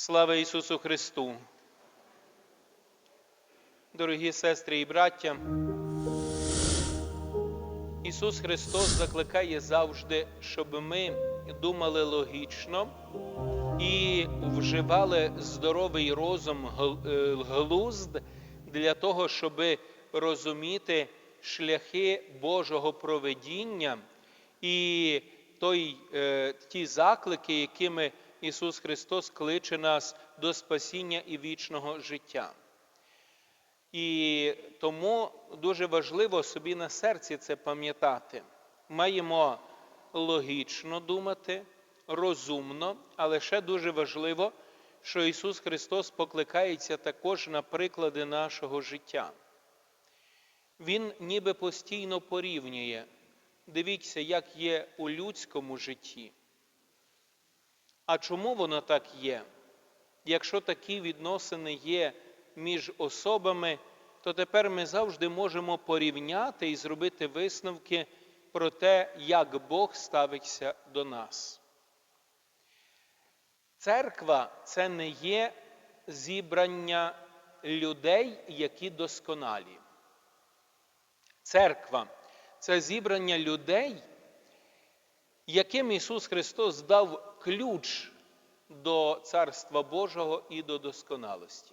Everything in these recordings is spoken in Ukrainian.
Слава Ісусу Христу! Дорогі сестри і браття, Ісус Христос закликає завжди, щоб ми думали логічно і вживали здоровий розум, е, глузд для того, щоб розуміти шляхи Божого проведіння і той, е, ті заклики, якими Ісус Христос кличе нас до спасіння і вічного життя. І тому дуже важливо собі на серці це пам'ятати. Маємо логічно думати, розумно, але ще дуже важливо, що Ісус Христос покликається також на приклади нашого життя. Він ніби постійно порівнює. Дивіться, як є у людському житті. А чому воно так є? Якщо такі відносини є між особами, то тепер ми завжди можемо порівняти і зробити висновки про те, як Бог ставиться до нас. Церква це не є зібрання людей, які досконалі. Церква це зібрання людей, яким Ісус Христос дав ключ до Царства Божого і до досконалості.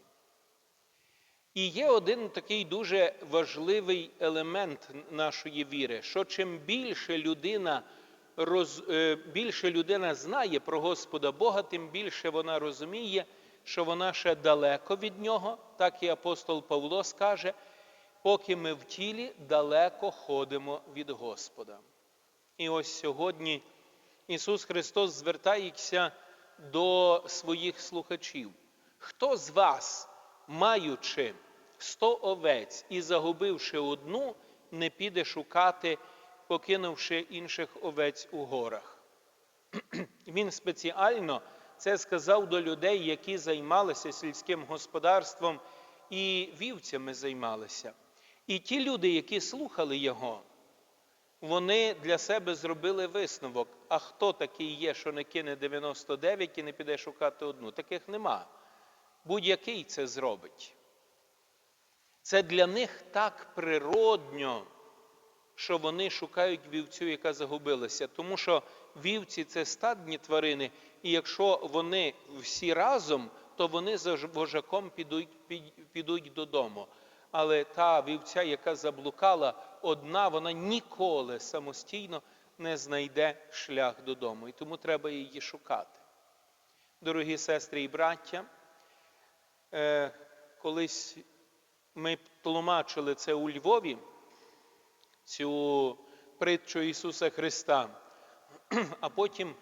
І є один такий дуже важливий елемент нашої віри, що чим більше людина, роз, е, більше людина знає про Господа Бога, тим більше вона розуміє, що вона ще далеко від Нього, так і апостол Павло скаже, поки ми в тілі далеко ходимо від Господа. І ось сьогодні Ісус Христос звертається до своїх слухачів. Хто з вас, маючи сто овець і загубивши одну, не піде шукати, покинувши інших овець у горах? Він спеціально це сказав до людей, які займалися сільським господарством і вівцями займалися. І ті люди, які слухали його, вони для себе зробили висновок. А хто такий є, що не кине 99 і не піде шукати одну? Таких нема. Будь-який це зробить. Це для них так природньо, що вони шукають вівцю, яка загубилася. Тому що вівці це стадні тварини, і якщо вони всі разом, то вони за вожаком підуть, підуть додому. Але та вівця, яка заблукала, одна, вона ніколи самостійно не знайде шлях додому. І тому треба її шукати. Дорогі сестри і браття, е, колись ми тлумачили це у Львові, цю притчу Ісуса Христа. А потім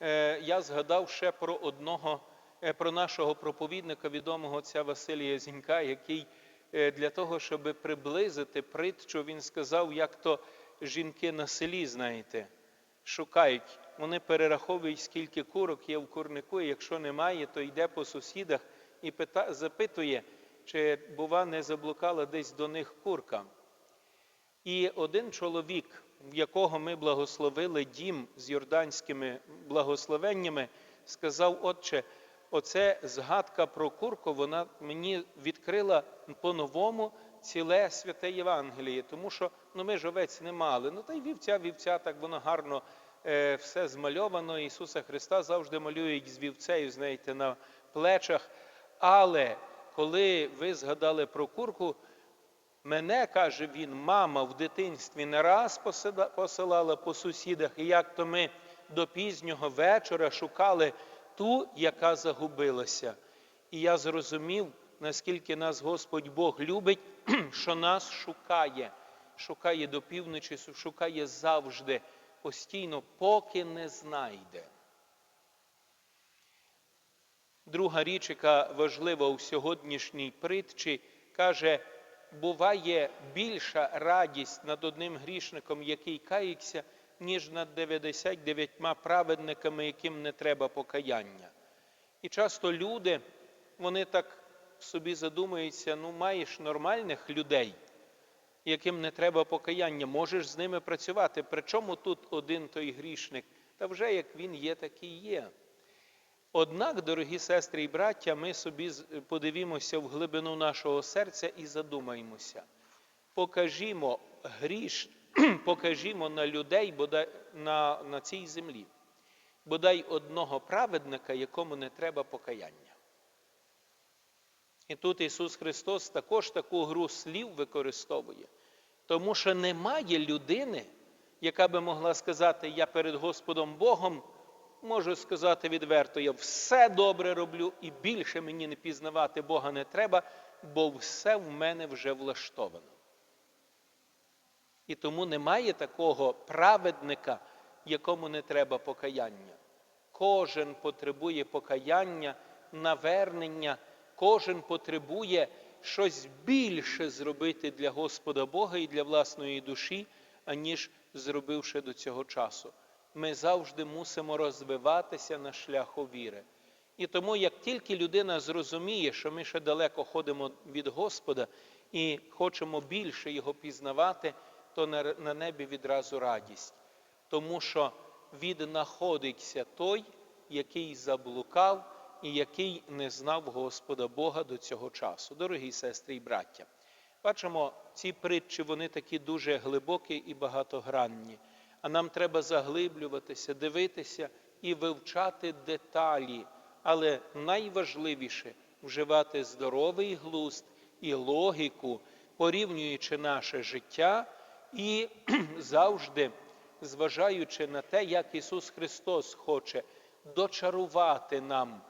е, я згадав ще про одного, е, про нашого проповідника, відомого отця Василія Зінька, який для того, щоб приблизити притчу, він сказав, як то жінки на селі, знаєте, шукають. Вони перераховують, скільки курок є в курнику, і якщо немає, то йде по сусідах і пита, запитує, чи, бува, не заблукала десь до них курка. І один чоловік, в якого ми благословили дім з йорданськими благословеннями, сказав, Отче, оце згадка про курку, вона мені відкрила по-новому ціле святе Євангеліє, тому що ну, ми ж овець не мали. Ну та й вівця, вівця, так воно гарно е, все змальовано. Ісуса Христа завжди малюють з вівцею, знаєте, на плечах. Але коли ви згадали про курку, Мене, каже він, мама в дитинстві не раз посилала по сусідах, і як то ми до пізнього вечора шукали ту, яка загубилася. І я зрозумів, наскільки нас Господь Бог любить, що нас шукає, шукає до півночі, шукає завжди, постійно, поки не знайде. Друга річ, яка важлива у сьогоднішній притчі, каже, буває більша радість над одним грішником, який кається, ніж над 99 праведниками, яким не треба покаяння. І часто люди, вони так собі задумуються, ну маєш нормальних людей, яким не треба покаяння, можеш з ними працювати. Причому тут один той грішник? Та вже як він є, такий є. Однак, дорогі сестри і браття, ми собі подивімося в глибину нашого серця і задумаємося. Покажімо гріш, покажімо на людей бодай, на, на цій землі, бодай одного праведника, якому не треба покаяння. І тут Ісус Христос також таку гру слів використовує, тому що немає людини, яка би могла сказати, я перед Господом Богом можу сказати відверто, я все добре роблю і більше мені не пізнавати Бога не треба, бо все в мене вже влаштовано. І тому немає такого праведника, якому не треба покаяння. Кожен потребує покаяння, навернення, кожен потребує щось більше зробити для Господа Бога і для власної душі, аніж зробивши до цього часу. Ми завжди мусимо розвиватися на шляху віри. І тому, як тільки людина зрозуміє, що ми ще далеко ходимо від Господа і хочемо більше Його пізнавати, то на небі відразу радість. Тому що віднаходиться той, який заблукав і який не знав Господа Бога до цього часу. Дорогі сестри і браття, бачимо, ці притчі вони такі дуже глибокі і багатогранні. А нам треба заглиблюватися, дивитися і вивчати деталі. Але найважливіше вживати здоровий глузд і логіку, порівнюючи наше життя і завжди зважаючи на те, як Ісус Христос хоче дочарувати нам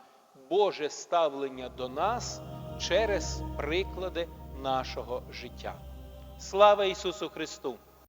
Боже ставлення до нас через приклади нашого життя. Слава Ісусу Христу!